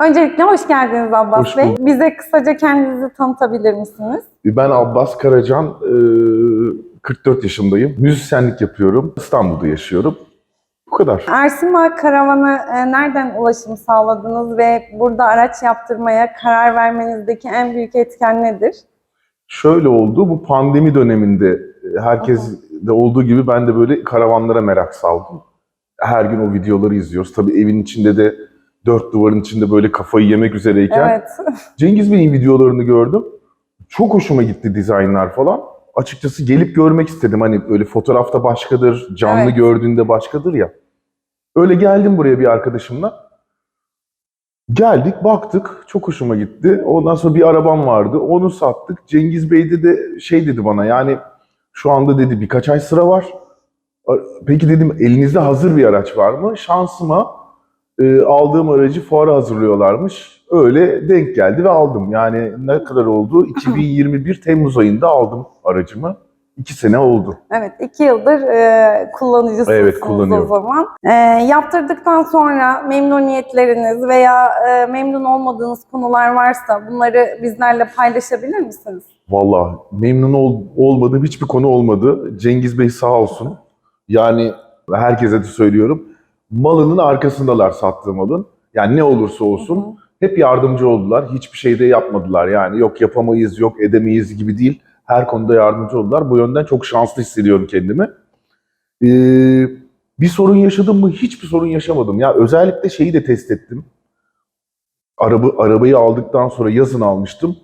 Öncelikle hoş geldiniz Abbas Hoş Bey. Bize kısaca kendinizi tanıtabilir misiniz? Ben Abbas Karacan, e, 44 yaşındayım. Müzisyenlik yapıyorum. İstanbul'da yaşıyorum. Bu kadar. Ersima Karavan'a e, nereden ulaşım sağladınız ve burada araç yaptırmaya karar vermenizdeki en büyük etken nedir? Şöyle oldu, bu pandemi döneminde e, herkes de olduğu gibi ben de böyle karavanlara merak saldım. Her gün o videoları izliyoruz. Tabii evin içinde de dört duvarın içinde böyle kafayı yemek üzereyken Evet. Cengiz Bey'in videolarını gördüm. Çok hoşuma gitti dizaynlar falan. Açıkçası gelip görmek istedim. Hani böyle fotoğrafta başkadır, canlı Evet. gördüğünde başkadır ya. Öyle geldim buraya bir arkadaşımla. Geldik, baktık. Çok hoşuma gitti. Ondan sonra bir arabam vardı. Onu sattık. Cengiz Bey de, de şey dedi bana yani şu anda dedi birkaç ay sıra var. Peki dedim elinizde hazır bir araç var mı? Şansıma e, aldığım aracı fuara hazırlıyorlarmış. Öyle denk geldi ve aldım. Yani ne kadar oldu? 2021 Temmuz ayında aldım aracımı. İki sene oldu. Evet, iki yıldır e, kullanıcısınız Evet, o kullanıyorum. zaman. E, yaptırdıktan sonra memnuniyetleriniz veya e, memnun olmadığınız konular varsa bunları bizlerle paylaşabilir misiniz? Vallahi memnun ol, olmadığım hiçbir konu olmadı. Cengiz Bey sağ olsun. Yani herkese de söylüyorum. Malının arkasındalar sattığı malın. Yani ne olursa olsun hep yardımcı oldular. Hiçbir şey de yapmadılar. Yani yok yapamayız, yok edemeyiz gibi değil. Her konuda yardımcı oldular. Bu yönden çok şanslı hissediyorum kendimi. Ee, bir sorun yaşadım mı? Hiçbir sorun yaşamadım. Ya özellikle şeyi de test ettim. Araba, arabayı aldıktan sonra yazın almıştım.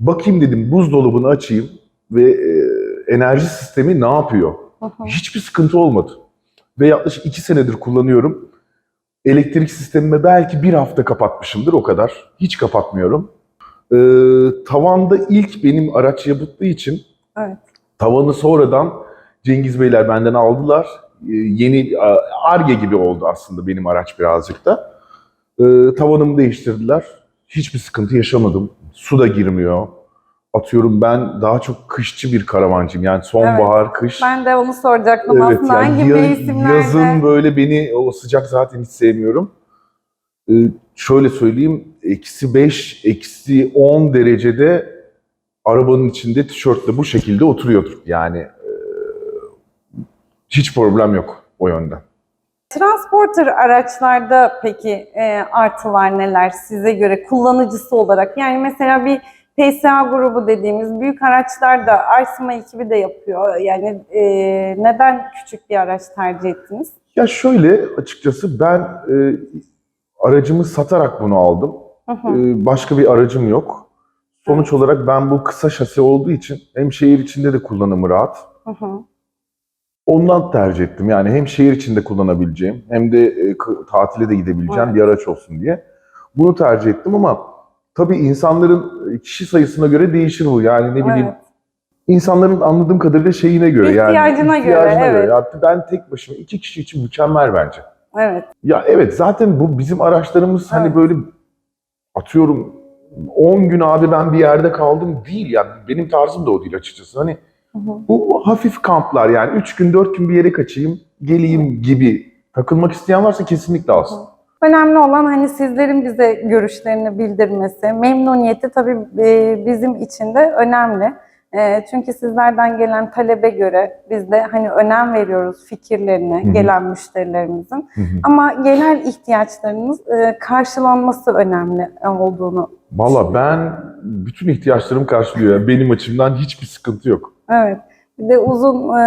Bakayım dedim buzdolabını açayım ve e, enerji sistemi ne yapıyor? Hı. Hiçbir sıkıntı olmadı. Ve yaklaşık iki senedir kullanıyorum. Elektrik sistemime belki bir hafta kapatmışımdır o kadar. Hiç kapatmıyorum. Ee, tavanda ilk benim araç yapıttığı için Evet. tavanı sonradan Cengiz Beyler benden aldılar. Ee, yeni Arge gibi oldu aslında benim araç birazcık da. Ee, tavanımı değiştirdiler. Hiçbir sıkıntı yaşamadım. Su da girmiyor. Atıyorum ben daha çok kışçı bir karavancıyım. Yani sonbahar, kış. Ben de onu soracaktım Evet, aslında yani hangi ya- mevsimlerde? Yazın böyle beni o sıcak zaten hiç sevmiyorum. Ee, şöyle söyleyeyim, eksi 5, eksi 10 derecede arabanın içinde tişörtle bu şekilde oturuyordur. Yani e, hiç problem yok o yönden. Transporter araçlarda peki e, artılar neler size göre kullanıcısı olarak? Yani mesela bir PSA grubu dediğimiz büyük araçlar da Arsima ekibi de yapıyor. Yani e, neden küçük bir araç tercih ettiniz? Ya şöyle açıkçası ben e, aracımı satarak bunu aldım. Hı hı. Ee, başka bir aracım yok. Sonuç olarak ben bu kısa şasi olduğu için hem şehir içinde de kullanımı rahat. Hı hı. Ondan tercih ettim. Yani hem şehir içinde kullanabileceğim hem de e, tatile de gidebileceğim Evet. bir araç olsun diye. Bunu tercih ettim ama tabii insanların e, kişi sayısına göre değişir bu. Yani ne bileyim Evet. insanların anladığım kadarıyla şeyine göre yani İhtiyacına göre, evet. Ya ben tek başıma iki kişi için mükemmel bence. Evet. Ya evet zaten bu bizim araçlarımız hani Evet. böyle atıyorum 10 gün abi ben bir yerde kaldım değil ya. Benim tarzım da o değil açıkçası. Hani Hı hı. bu hafif kamplar yani 3 gün 4 gün bir yere kaçayım geleyim gibi takılmak isteyen varsa kesinlikle alsın. Önemli olan hani sizlerin bize görüşlerini bildirmesi, memnuniyeti tabii e, bizim için de önemli. E, Çünkü sizlerden gelen talebe göre biz de hani önem veriyoruz fikirlerine gelen müşterilerimizin. Ama genel ihtiyaçlarınız e, karşılanması önemli olduğunu. Valla ben bütün ihtiyaçlarım karşılıyor. Yani benim açımdan hiçbir sıkıntı yok. Evet. Bir de uzun e,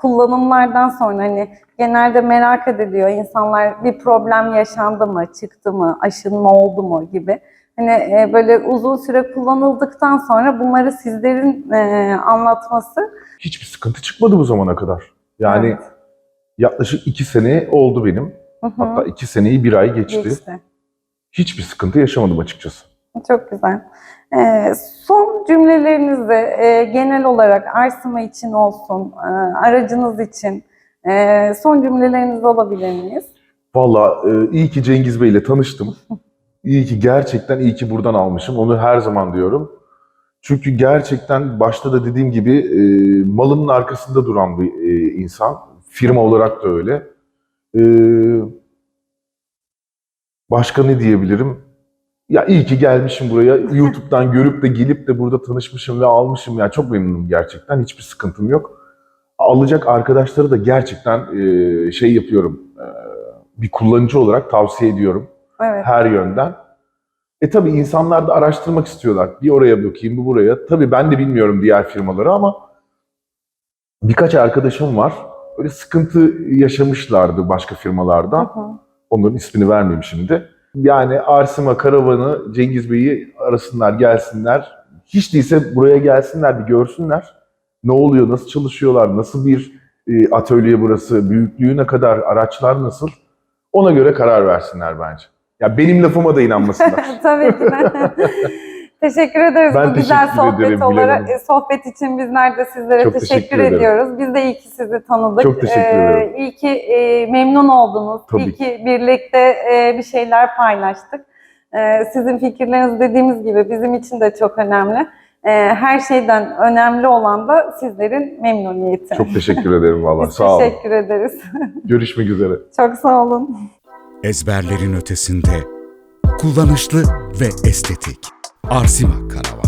kullanımlardan sonra hani genelde merak ediliyor insanlar bir problem yaşandı mı, çıktı mı, aşınma oldu mu gibi. Hani e, böyle uzun süre kullanıldıktan sonra bunları sizlerin e, anlatması Hiçbir sıkıntı çıkmadı bu zamana kadar. Yani Evet. yaklaşık 2 sene oldu benim. Hı hı, Hatta 2 seneyi bir ay geçti. geçti. Hiçbir sıkıntı yaşamadım açıkçası. Çok güzel. E, son cümlelerinizde e, genel olarak Arsima için olsun, e, aracınız için e, son cümleleriniz olabilir miyiz? Valla e, iyi ki Cengiz Bey ile tanıştım. İyi ki gerçekten iyi ki buradan almışım. Onu her zaman diyorum. Çünkü gerçekten başta da dediğim gibi e, malının arkasında duran bir e, insan. Firma olarak da öyle. E, Başka ne diyebilirim? Ya iyi ki gelmişim buraya. YouTube'dan görüp de gelip de burada tanışmışım ve almışım. Yani çok memnunum gerçekten. Hiçbir sıkıntım yok. Alacak arkadaşları da gerçekten e, şey yapıyorum. e, bir kullanıcı olarak tavsiye ediyorum. Evet. Her yönden. E tabii insanlar da araştırmak istiyorlar. Bir oraya bakayım, bir buraya. Tabii ben de bilmiyorum diğer firmaları ama birkaç arkadaşım var. Böyle sıkıntı yaşamışlardı başka firmalardan. Hı hı. Onların ismini vermeyeyim şimdi. Yani Arsima Karavanı, Cengiz Bey'i arasınlar, gelsinler. Hiç değilse buraya gelsinler, bir görsünler. Ne oluyor, nasıl çalışıyorlar, nasıl bir e, atölye burası, büyüklüğü ne kadar, araçlar nasıl? Ona göre karar versinler bence. Ya benim lafıma da inanmasınlar. Tabii ki. teşekkür ederiz Ben bu güzel teşekkür sohbet ederim, olarak. E, Sohbet için bizler de sizlere Çok teşekkür, teşekkür ederim. ediyoruz. Biz de iyi ki sizi tanıdık. Çok teşekkür Ee, ederim. İyi ki e, memnun oldunuz. Tabii iyi ki birlikte e, bir şeyler paylaştık. E, sizin fikirleriniz dediğimiz gibi bizim için de çok önemli. E, her şeyden önemli olan da sizlerin memnuniyeti. Çok teşekkür ederim vallahi. Biz Sağ olun. teşekkür ederiz. Görüşmek üzere. çok sağ olun. ezberlerin ötesinde kullanışlı ve estetik. Arsima Karavan